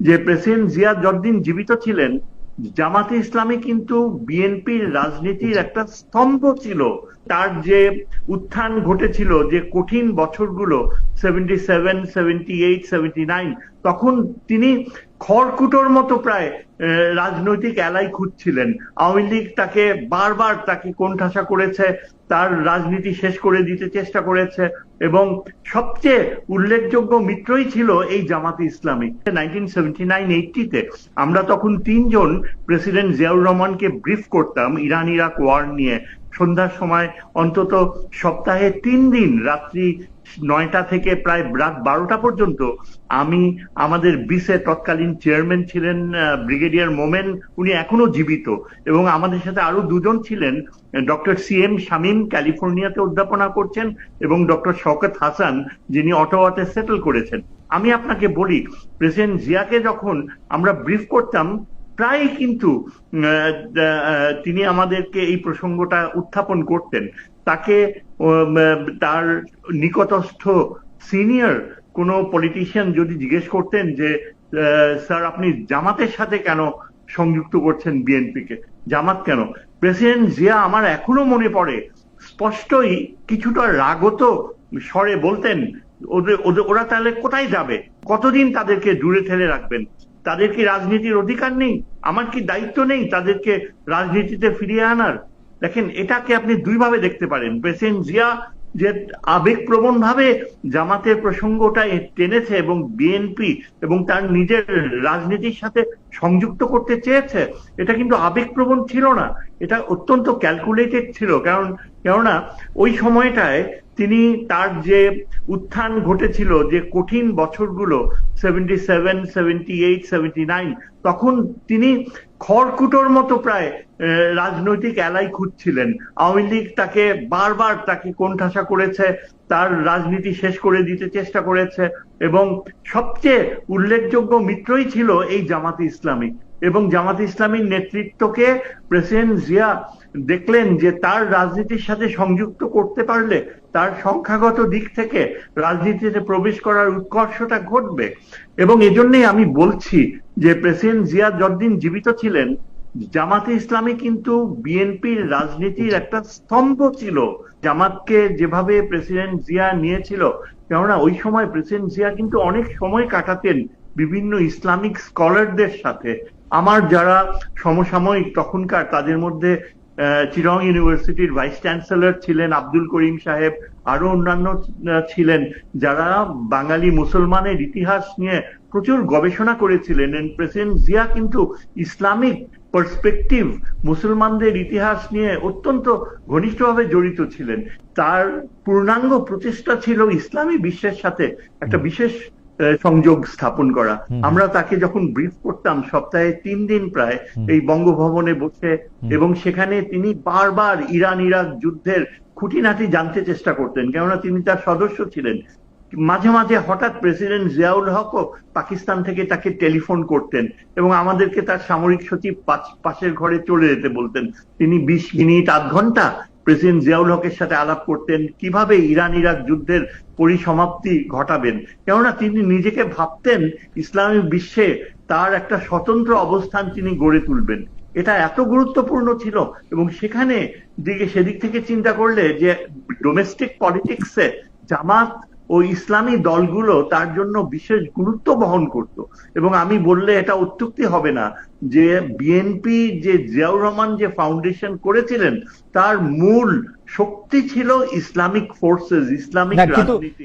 যে প্রেসিডেন্ট জিয়া যতদিন জীবিত ছিলেন, জামাতে ইসলামী কিন্তু বিএনপির রাজনীতির একটা স্তম্ভ ছিল। তার যে উত্থান ঘটেছিল, যে কঠিন বছরগুলো seventy seven seventy eight seventy nine তখন তিনি খড়কুটোর মতো প্রায় রাজনৈতিক এলাই খুঁজছিলেন। আওয়ামী লীগ তাকে বারবার তাকে কোণঠাসা করেছে। তার রাজনীতি শেষ করে দিতে চেষ্টা করেছে এবং সবচেয়ে উল্লেখযোগ্য মিত্রই ছিল এই জামাতে ইসলামী। এইটিতে আমরা তখন তিনজন প্রেসিডেন্ট জিয়াউর রহমানকে ব্রিফ করতাম ইরান ইরাক ওয়ার নিয়ে। সন্ধ্যার সময় অন্তত সপ্তাহে তিন দিন, রাত্রি নয়টা থেকে প্রায় রাত বারোটা পর্যন্ত আমি আমাদের বিসে তৎকালীন চেয়ারম্যান ছিলেন ব্রিগেডিয়ার মোমেন, উনি এখনও জীবিত। এবং আমাদের সাথে আরও দুজন ছিলেন ডক্টর সি এম শামীম ক্যালিফোর্নিয়াতে অধ্যাপনা করছেন এবং ডক্টর শওকত হাসান, যিনি অটোয়াতে সেটেল করেছেন। আমি আপনাকে বলি, প্রেসিডেন্ট জিয়াকে যখন আমরা ব্রিফ করতাম প্রায় কিন্তু তিনি আমাদেরকে এই প্রসঙ্গটা উত্থাপন করতেন। তাকে তার নিকটস্থ সিনিয়র কোনো পলিটিশিয়ান যদি জিজ্ঞেস করতেন যে স্যার, আপনি জামাতের সাথে কেন সংযুক্ত করছেন বিএনপিকে? জামাত কেন? প্রেসিডেন্ট জিয়া আমার এখনও মনে পড়ে স্পষ্টই কিছুটা রাগত স্বরে বলতেন, ওদের ওরা তাহলে কোথায় যাবে? কতদিন তাদেরকে দূরে ঠেলে রাখবেন? তাদের কি রাজনীতির অধিকার নেই? আমার কি দায়িত্ব নেই তাদেরকে রাজনীতিতে ফিরিয়ে আনার? দেখেন, এটাকে আপনি দুইভাবে দেখতে পারেন। প্রেসিডেন্ট জিয়া যে আবেগপ্রবণ ভাবে জামাতের প্রসঙ্গটা টেনেছে এবং বিএনপি এবং তার নিজের রাজনীতির সাথে সংযুক্ত করতে চেয়েছে, এটা কিন্তু আবেগপ্রবণ ছিল না। এটা অত্যন্ত ক্যালকুলেটেড ছিল। কারণ, কেননা ওই সময়টায় তিনি তার যে উত্থান ঘটেছিল, যে কঠিন বছরগুলো seventy seven seventy eight seventy nine তখন তিনি খড়কুটোর মতো প্রায় রাজনৈতিক এলাই খুঁজছিলেন। আওয়ামী লীগ তাকে বারবার তাকে কোণঠাসা করেছে, তার রাজনীতি শেষ করে দিতে চেষ্টা করেছে এবং সবচেয়ে উল্লেখযোগ্য মিত্রই ছিল এই জামাতে ইসলামী এবং জামাত ইসলামীর নেতৃত্বকে প্রেসিডেন্ট জিয়া দেখলেন যে তার রাজনীতির সাথে সংযুক্ত করতে পারলে তার সংখ্যাগত দিক থেকে রাজনীতিতে প্রবেশ করার উৎকর্ষটা ঘটবে। এবং এজন্যই আমি বলছি যে প্রেসিডেন্ট জিয়া যতদিন জীবিত ছিলেন, জামাতে ইসলামী কিন্তু বিএনপির রাজনীতির একটা স্তম্ভ ছিল। জামাতকে যেভাবে প্রেসিডেন্ট জিয়া নিয়েছিল, কেননা ওই সময় প্রেসিডেন্ট জিয়া কিন্তু অনেক সময় কাটাতেন বিভিন্ন ইসলামিক স্কলারদের সাথে। আমার যারা সমসাময়িক তখনকার তাদের মধ্যে চিরং ইউনিভার্সিটির ভাইস চ্যান্সেলর ছিলেন আব্দুল করিম সাহেব আরও অন্যান্য ছিলেন যারা বাঙালি মুসলমানের ইতিহাস নিয়ে প্রচুর গবেষণা করেছিলেন। প্রেসিডেন্ট জিয়া কিন্তু ইসলামিক পার্সপেক্টিভ মুসলমানদের ইতিহাস নিয়ে অত্যন্ত ঘনিষ্ঠভাবে জড়িত ছিলেন। তার পূর্ণাঙ্গ প্রচেষ্টা ছিল ইসলামী বিশ্বের সাথে একটা বিশেষ সংযোগ স্থাপন করা। আমরা তাকে যখন ব্রিফ করতাম সপ্তাহে তিন দিন প্রায় এই বঙ্গভবনে বসে এবং সেখানে তিনি বারবার ইরান ইরাক যুদ্ধের খুঁটিনাটি জানতে চেষ্টা করতেন কেননা তিনি তার সদস্য ছিলেন। মাঝে মাঝে হঠাৎ প্রেসিডেন্ট জিয়াউল হকও পাকিস্তান থেকে তাকে টেলিফোন করতেন এবং আমাদেরকে তার সামরিক সচিব পাশ- পাশের ঘরে চলে যেতে বলতেন। তিনি বিশ মিনিট আধ ঘণ্টা প্রেসিডেন্ট জিয়াউল হকের সাথে আলাপ করতেন, কীভাবে ইরান ইরাক যুদ্ধের পরিসমাপ্তি ঘটাবেন। কেননা তিনি নিজেকে ভাবতেন ইসলামী বিশ্বে তার একটা স্বতন্ত্র অবস্থান তিনি গড়ে তুলবেন। এটা এত গুরুত্বপূর্ণ ছিল এবং সেখানে দিকে সেদিক থেকে চিন্তা করলে যে ডোমেস্টিক পলিটিক্সে জামাত ও ইসলামী দলগুলো তার জন্য বিশেষ গুরুত্ব বহন করত। এবং আমি বললে এটা অত্যুক্তি হবে না যে বিএনপি যে জিয়াউর রহমান যে ফাউন্ডেশন করেছিলেন তার মূল শক্তি ছিল ইসলামিক ফোর্সেস ইসলামিক রাজনীতি।